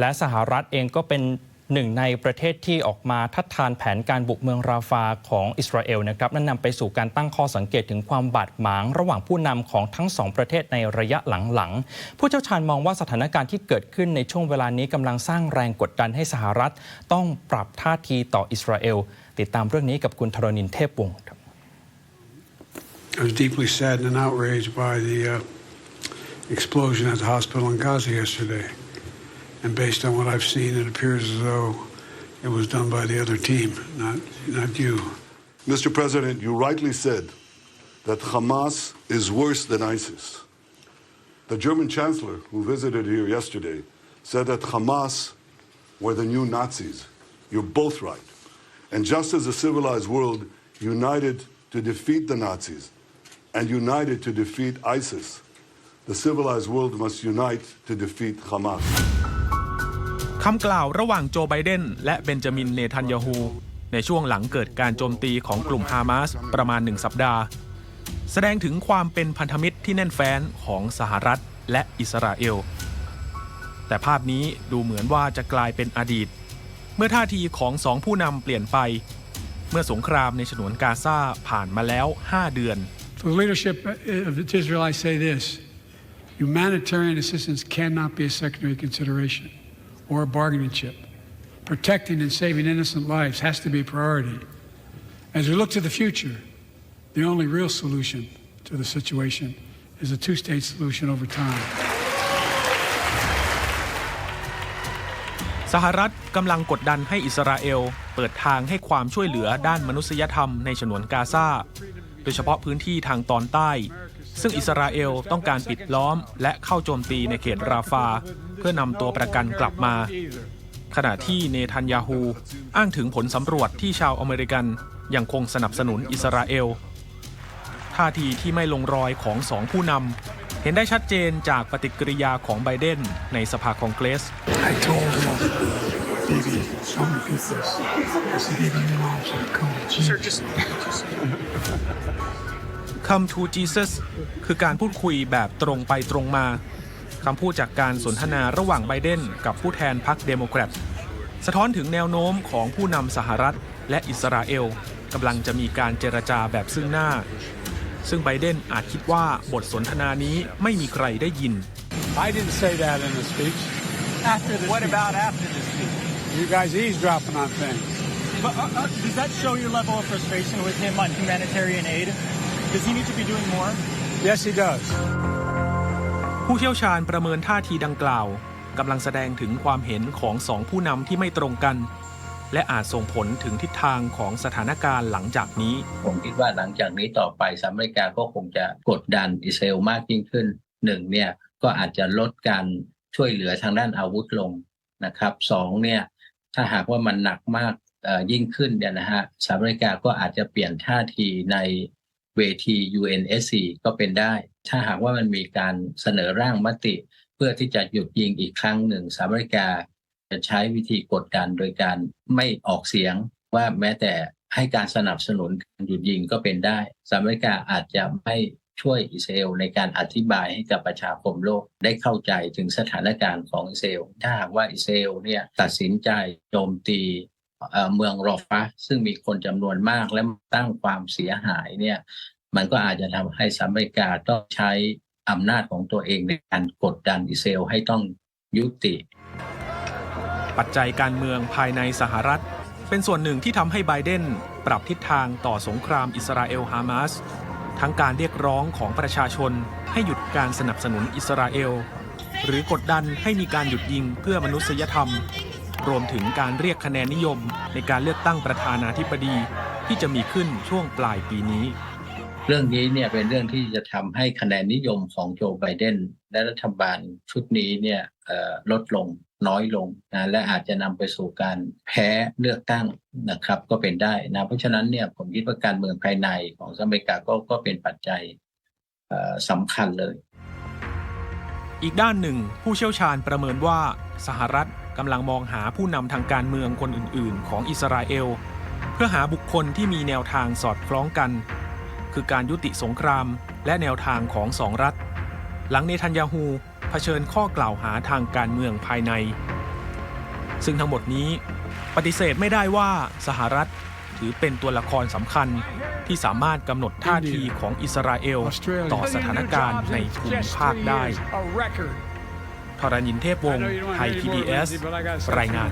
และสหรัฐเองก็เป็นหนึ่งในประเทศที่ออกมาทัดทานแผนการบุกเมืองราฟาของอิสราเอลนะครับนั่นนำไปสู่การตั้งข้อสังเกตถึงความบาดหมาง ระหว่างผู้นำของทั้งสองประเทศในระยะหลังๆ ผู้เชี่ยวชาญมองว่าสถานการณ์ที่เกิดขึ้นในช่วงเวลานี้กำลังสร้างแรงกดดันให้สหรัฐ ต้องปรับท่าทีต่ออิสราเอล ติดตามเรื่องนี้กับคุณธรณินเทพวงศ์ครับ I was deeply saddened and outraged by the uh, explosion at the hospital in Gaza yesterday. And based on what I've seen, it appears as though it was done by the other team, not, not you. Mr. President, you rightly said that Hamas is worse than ISIS. The German chancellor who visited here yesterday said that Hamas were the new Nazis. You're both right. And just as the civilized world united to defeat the Nazis and united to defeat ISIS, the civilized world must unite to defeat Hamas. คำกล่าวระหว่างโจไบเดนและเบนจามินเนทันยาฮูในช่วงหลังเกิดการโจมตีของกลุ่มฮามาสประมาณหนึ่งสัปดาห์ แสดงถึงความเป็นพันธมิตรที่แน่นแฟ้นของสหรัฐและอิสราเอล แต่ภาพนี้ดูเหมือนว่าจะกลายเป็นอดีต เมื่อท่าทีของสองผู้นำเปลี่ยนไป เมื่อสงครามในฉนวนกาซาผ่านมาแล้ว 5 เดือน the leadership of Israel, I say this humanitarian assistance cannot be a secondary consideration or a bargaining chip. Protecting and saving innocent lives has to be a priority. As we look to the future, the only real solution to the situation is a two state solution over time. สหรัฐกำลังกดดันให้อิสราเอล เปิดทางให้ความช่วยเหลือด้านมนุษยธรรมในฉนวนกาซา โดยเฉพาะพื้นที่ทางตอนใต้ ซึ่งอิสราเอลต้องการปิดล้อม และเข้าโจมตีในเขตราฟา เพื่อนำตัวประกันกลับมา ขณะที่เนทันยาฮูอ้างถึงผลสำรวจที่ชาวอเมริกันยังคงสนับสนุนอิสราเอลท่าทีที่ไม่ลงรอยของสองผู้นำเห็นได้ชัดเจนจากปฏิกิริยาของไบเดนในสภาคองเกรส I told him, baby, so many people. I said, even your mom should come to Jesus. Come to Jesus คือการพูดคุยแบบตรงไปตรงมาคำพูดจากการสนทนาระหว่างไบเดนกับผู้แทนพรรคเดโมแครตสะท้อนถึงแนวโน้มของผู้นำสหรัฐและอิสราเอลกำลังจะมีการเจรจาแบบซึ่งหน้า ซึ่งไบเดนอาจคิดว่าบทสนทนานี้ไม่มีใครได้ยิน I didn't say that in the speech. After the what about after the speech? You guys eavesdropping on things. But uh, uh, does that show your level of frustration with him on humanitarian aid? Does he need to be doing more? Yes, he does. ผู้เชี่ยวชาญประเมินท่าทีดังกล่าวกำลังแสดงถึงความเห็นของสองผู้นำที่ไม่ตรงกัน และอาจส่งผลถึงทิศทางของสถานการณ์หลังจากนี้ ผมคิดว่าหลังจากนี้ต่อไปสหรัฐอเมริกาก็คงจะกดดันอิสราเอลมากยิ่งขึ้นหนึ่งเนี่ยก็อาจจะลดการช่วยเหลือทางด้านอาวุธลงนะครับสองเนี่ยถ้าหากว่ามันหนักมากเอ่อยิ่งขึ้นเนี่ยนะฮะสหรัฐอเมริกาก็อาจจะเปลี่ยนท่าทีใน เวที UNSC ก็เป็นได้ ถ้าหากว่ามันมีการเสนอร่างมติ เพื่อที่จะหยุดยิงอีกครั้งหนึ่งสหรัฐอเมริกา จะใช้วิธีกดดันโดยการไม่ออกเสียงว่าแม้แต่ให้การสนับสนุนการหยุดยิงก็เป็นได้สหรัฐอเมริกาอาจจะไม่ช่วยอิสราเอลในการอธิบายให้กับประชาคมโลกได้เข้าใจถึงสถานการณ์ของอิสราเอลถ้าหากว่าอิสราเอลเนี่ยตัดสินใจโจมตี เมืองรอฟะซึ่งมีคนจำนวนมากและตั้งความเสียหายเนี่ยมันก็อาจจะทำให้สหรัฐอเมริกาต้องใช้อำนาจของตัวเองในการกดดันอิสราเอลให้ต้องยุติ ปัจจัยการเมืองภายในสหรัฐ เป็นส่วนหนึ่งที่ทำให้ไบเดนปรับทิศทางต่อสงครามอิสราเอลฮามาสทั้งการเรียกร้องของประชาชนให้หยุดการสนับสนุนอิสราเอล หรือกดดันให้มีการหยุดยิงเพื่อมนุษยธรรม รวมถึงการเรียกคะแนนนิยมในการเลือกตั้งประธานาธิบดีที่จะมีขึ้นช่วงปลายปีนี้ เรื่องนี้เนี่ยเป็นเรื่องที่จะทำให้คะแนนนิยมของโจไบเดนและรัฐบาลชุดนี้เนี่ยเอ่อลดลงน้อยลงนะและอาจจะนำไปสู่การแพ้เลือกตั้งนะครับก็เป็นได้นะเพราะฉะนั้นเนี่ยผมคิดว่าการเมืองภายในของสหรัฐอเมริกาก็ก็เป็นปัจจัยเอ่อสำคัญเลย อีกด้านหนึ่งผู้เชี่ยวชาญประเมินว่าสหรัฐ กำลังมองหาผู้นำทางการเมืองคนอื่น ๆ ของอิสราเอล เพื่อหาบุคคลที่มีแนวทางสอดคล้องกัน คือการยุติสงครามและแนวทางของสองรัฐ หลังเนทันยาฮูเผชิญข้อกล่าวหาทางการเมืองภายใน ซึ่งทั้งหมดนี้ปฏิเสธไม่ได้ว่าสหรัฐถือเป็นตัวละครสำคัญที่สามารถกำหนดท่าทีของอิสราเอลต่อสถานการณ์ในภูมิภาคได้ ธรณินเทพวงศ์ไทย PBS รายงาน